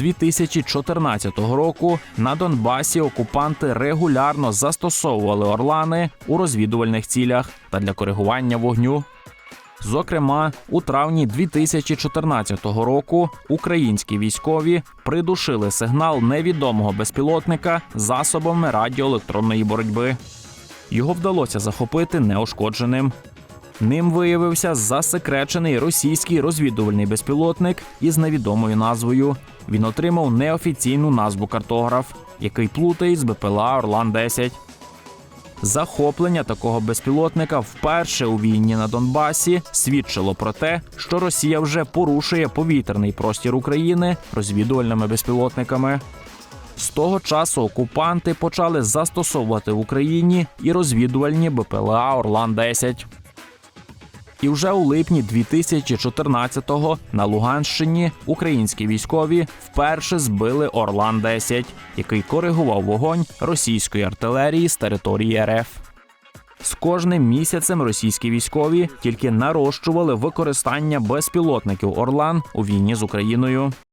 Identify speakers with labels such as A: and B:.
A: 2014 року на Донбасі окупанти регулярно застосовували орлани у розвідувальних цілях та для коригування вогню. Зокрема, у травні 2014 року українські військові придушили сигнал невідомого безпілотника засобами радіоелектронної боротьби. Його вдалося захопити неушкодженим. Ним виявився засекречений російський розвідувальний безпілотник із невідомою назвою. Він отримав неофіційну назву картограф, який плутає з БПЛА Орлан 10 Захоплення такого безпілотника вперше у війні на Донбасі свідчило про те, що Росія вже порушує повітряний простір України розвідувальними безпілотниками. З того часу окупанти почали застосовувати в Україні і розвідувальні БПЛА Орлан 10 і вже у липні 2014-го на Луганщині українські військові вперше збили Орлан 10 який коригував вогонь російської артилерії з території РФ. З кожним місяцем російські військові тільки нарощували використання безпілотників Орлан у війні з Україною.